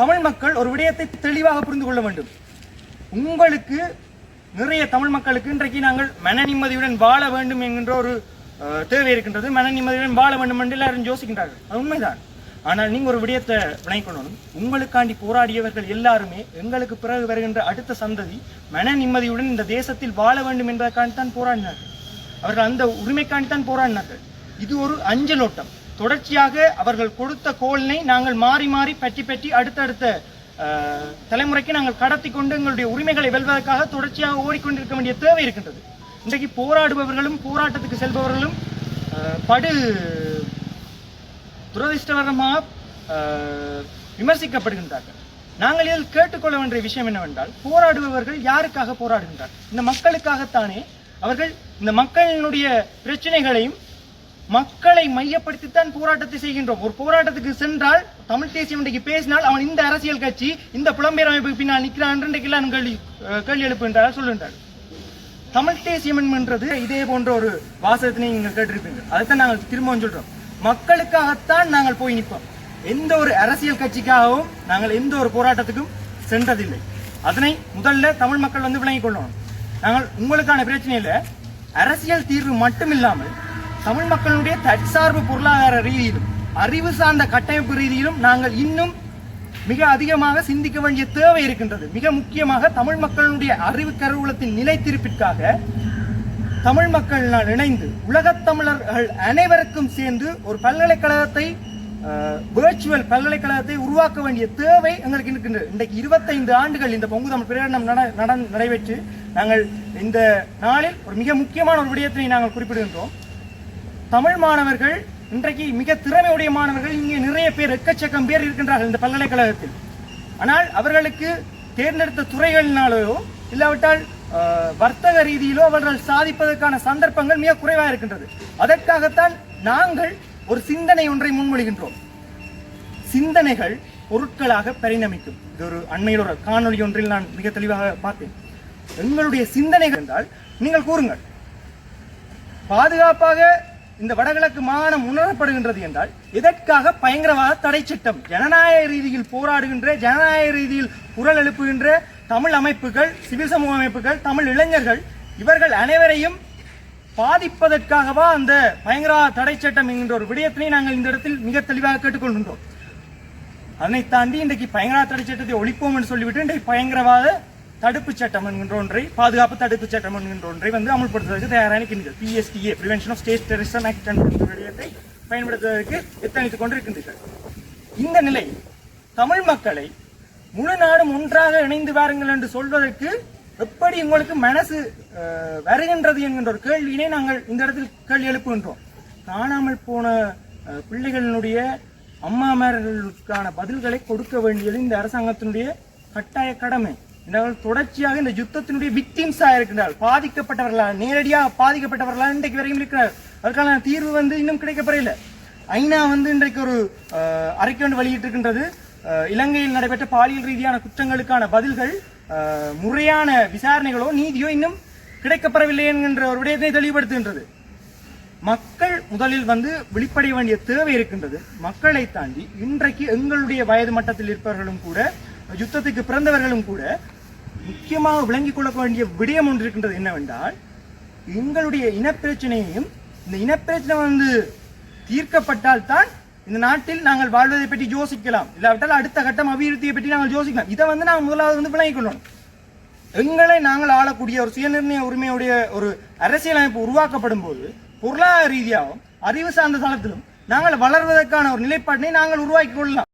தமிழ் மக்கள் ஒரு விடயத்தை தெளிவாக புரிந்து கொள்ள வேண்டும். உங்களுக்கு நிறைய தமிழ் மக்களுக்கு இன்றைக்கு நாங்கள் மன நிம்மதியுடன் வாழ வேண்டும் என்கின்ற ஒரு தேவை இருக்கின்றது. மன நிம்மதியுடன் வாழ வேண்டும் என்று எல்லாரும் யோசிக்கின்றார்கள். அது உண்மைதான். ஆனால் நீங்க ஒரு விடயத்தை வினைக்கொள்ளணும் உங்களுக்காண்டி போராடியவர்கள் எல்லாருமே எங்களுக்கு பிறகு வருகின்ற அடுத்த சந்ததி மன நிம்மதியுடன் இந்த தேசத்தில் வாழ வேண்டும் என்பதற்காண்டி தான் போராடினார்கள். அவர்கள் அந்த உரிமைக்காண்டி தான் போராடினார்கள். இது ஒரு அஞ்சலோட்டம் தொடர்ச்சியாக அவர்கள் கொடுத்த கோலினை நாங்கள் மாறி மாறி பற்றி பற்றி அடுத்தடுத்த தலைமுறைக்கு நாங்கள் கடத்தி கொண்டு எங்களுடைய உரிமைகளை வெல்வதற்காக தொடர்ச்சியாக ஓடிக்கொண்டிருக்க வேண்டிய தேவை இருக்கின்றது. இன்றைக்கு போராடுபவர்களும் போராட்டத்துக்கு செல்பவர்களும் படு துரதிர்ஷ்டவரமாக விமர்சிக்கப்படுகின்றார்கள். நாங்கள் இதில் கேட்டுக்கொள்ள வேண்டிய விஷயம் என்னவென்றால் போராடுபவர்கள் யாருக்காக போராடுகின்றார் இந்த மக்களுக்காகத்தானே அவர்கள் இந்த மக்களினுடைய பிரச்சனைகளையும் மக்களை மையப்படுத்தித்தான் போராட்டத்தை செய்கின்றோம். ஒரு போராட்டத்துக்கு சென்றால் தமிழ் தேசியம் இன்றைக்கு பேசினால் அவன் இந்த அரசியல் கட்சி இந்த புலம்பெயர் அமைப்புக்கு பின்னால் நிற்கிறான் இன்றைக்கு கேள்வி கேள்வி எழுப்புகின்றார் சொல்லுகின்றார் தமிழ் தேசியம் என்றது இதே போன்ற ஒரு வாசகத்தினை நீங்கள் கேட்டிருப்பீங்க அதைத்தான் நாங்கள் திரும்பவும் சொல்றோம். மக்களுக்காகத்தான் நாங்கள் போய் நிற்போம். எந்த ஒரு அரசியல் கட்சிக்காகவும் நாங்கள் எந்த ஒரு போராட்டத்துக்கும் சென்றதில்லை. அதனை முதல்ல தமிழ் மக்கள் வந்து விளங்கிக் கொள்ளணும். நாங்கள் உங்களுக்கான பிரச்சனையில் அரசியல் தீர்வு மட்டும் இல்லாமல் தமிழ் மக்களுடைய தற்சார்பு பொருளாதார ரீதியிலும் அறிவு சார்ந்த கட்டமைப்பு ரீதியிலும் நாங்கள் இன்னும் மிக அதிகமாக சிந்திக்க வேண்டிய தேவை இருக்கின்றது. மிக முக்கியமாக தமிழ் மக்களுடைய அறிவு கருவூலத்தின் நிலைத்திருப்பிற்காக தமிழ் மக்கள் நான் இணைந்து உலகத் தமிழர்கள் அனைவருக்கும் சேர்ந்து ஒரு பல்கலைக்கழகத்தை வேர்ச்சுவல் பல்கலைக்கழகத்தை உருவாக்க வேண்டிய தேவை எங்களுக்கு இருக்கின்றது. இன்றைக்கு இருபத்தைந்து ஆண்டுகள் இந்த பொங்கு தமிழ் பிரகடனம் நட- நட- நடைபெற்று நாங்கள் இந்த நாளில் ஒரு மிக முக்கியமான ஒரு விடயத்தினை நாங்கள் குறிப்பிடுகின்றோம். தமிழ் மாணவர்கள் இன்றைக்கு மிக திறமையுடைய மாணவர்கள் இங்கே நிறைய பேர் எக்கச்சக்கம் பேர் இருக்கின்றார்கள் இந்த பல்கலைக்கழகத்தில். ஆனால் அவர்களுக்கு தேர்ந்தெடுத்த துறைகளினாலோ இல்லாவிட்டால் அஹ், வர்த்தக ரீதியிலோ அவர்கள் சாதிப்பதற்கான சந்தர்ப்பங்கள் மிக குறைவாக இருக்கின்றது. அதற்காகத்தான் நாங்கள் ஒரு சிந்தனை ஒன்றை முன்மொழிகின்றோம். சிந்தனைகள் பொருட்களாக பரிணமிக்கும். இது ஒரு அண்மையில் ஒரு காணொளி ஒன்றில் நான் மிக தெளிவாக பார்த்தேன். எங்களுடைய சிந்தனைகள் என்றால் நீங்கள் கூறுங்கள். பாதுகாப்பாக இந்த வடகிழக்கு மாகாணம் உணரப்படுகின்றது என்றால் இதற்காக பயங்கரவாத தடை சட்டம் ஜனநாயக ரீதியில் போராடுகின்ற ஜனநாயக ரீதியில் குரல் எழுப்புகின்ற தமிழ் அமைப்புகள் சிவில் சமூக அமைப்புகள் தமிழ் இளைஞர்கள் இவர்கள் அனைவரையும் பாதிப்பதற்காகவா அந்த பயங்கரவாத தடை சட்டம் என்கின்ற ஒரு விடயத்தினை நாங்கள் இந்த இடத்தில் மிக தெளிவாக கேட்டுக்கொள்கின்றோம். அதனை தாண்டி இன்றைக்கு பயங்கரவாத தடை சட்டத்தை ஒழிப்போம் என்று சொல்லிவிட்டு இன்றைக்கு பயங்கரவாத தடுப்புச் சட்டம் என்கின்ற ஒன்றை பாதுகாப்பு தடுப்பு சட்டம் என்கின்ற ஒன்றை வந்து அமல்படுத்துவதற்கு தயாராக நிற்கின்றது PSTA prevention of state terrorism act என்கின்ற விடயத்தை பயன்படுத்துவதற்கு எத்தனைத்துக் கொண்டிருக்கின்றீர்கள்? இந்த நிலை தமிழ் மக்களை முழு நாடும் ஒன்றாக இணைந்து வாருங்கள் என்று சொல்வதற்கு எப்படி உங்களுக்கு மனசு வருகின்றது என்கின்ற ஒரு கேள்வியினை நாங்கள் இந்த இடத்தில் கேள்வி எழுப்புகின்றோம். காணாமல் போன பிள்ளைகளினுடைய அம்மாமார்களுக்கான பதில்களை கொடுக்க வேண்டியது இந்த அரசாங்கத்தினுடைய கட்டாய கடமை. இவர்கள் தொடர்ச்சியாக இந்த யுத்தத்தினுடைய விக்டிம்ஸா இருக்கிறார் பாதிக்கப்பட்டவர்களாக நேரடியாக பாதிக்கப்பட்டவர்களாக இன்றைக்கு வரைக்கும் இருக்கிறார் அதற்கான தீர்வு வந்து இன்னும் கிடைக்கப்பெறவில்லை. ஐநா வந்து இன்றைக்கு ஒரு அஹ், அறிக்கை ஒன்று வெளியிட்டிருக்கின்றது. இலங்கையில் நடைபெற்ற பாலியல் ரீதியான குற்றங்களுக்கான பதில்கள் முறையான விசாரணைகளோ நீதியோ இன்னும் கிடைக்கப்பெறவில்லை என்கின்ற ஒரு விடயத்தை தெளிவுபடுத்துகின்றது. மக்கள் முதலில் வந்து வெளிப்படைய வேண்டிய தேவை இருக்கின்றது. மக்களை தாண்டி இன்றைக்கு எங்களுடைய வயது மட்டத்தில் இருப்பவர்களும் கூட யுத்தத்துக்கு பிறந்தவர்களும் கூட முக்கியமாக விளங்கிக் கொள்ள வேண்டிய விடயம் ஒன்று இருக்கின்றது என்னவென்றால் எங்களுடைய இனப்பிரச்சனையையும் இந்த இனப்பிரச்சனை வந்து தீர்க்கப்பட்டால் தான் இந்த நாட்டில் நாங்கள் வாழ்வதை பற்றி யோசிக்கலாம். இல்லாவிட்டால் அடுத்த கட்டம் அபிவிருத்தியை பற்றி நாங்கள் யோசிக்கலாம். இதை வந்து நாங்கள் முதலாவது வந்து விளங்கிக் கொள்ளணும். எங்களை நாங்கள் ஆளக்கூடிய ஒரு சுயநிர்ணய உரிமையுடைய ஒரு அரசியலமைப்பு உருவாக்கப்படும் போது பொருளாதார ரீதியாகவும் அறிவு சார்ந்த தளத்திலும் நாங்கள் வளர்வதற்கான ஒரு நிலைப்பாட்டினை நாங்கள் உருவாக்கி கொள்ளலாம்.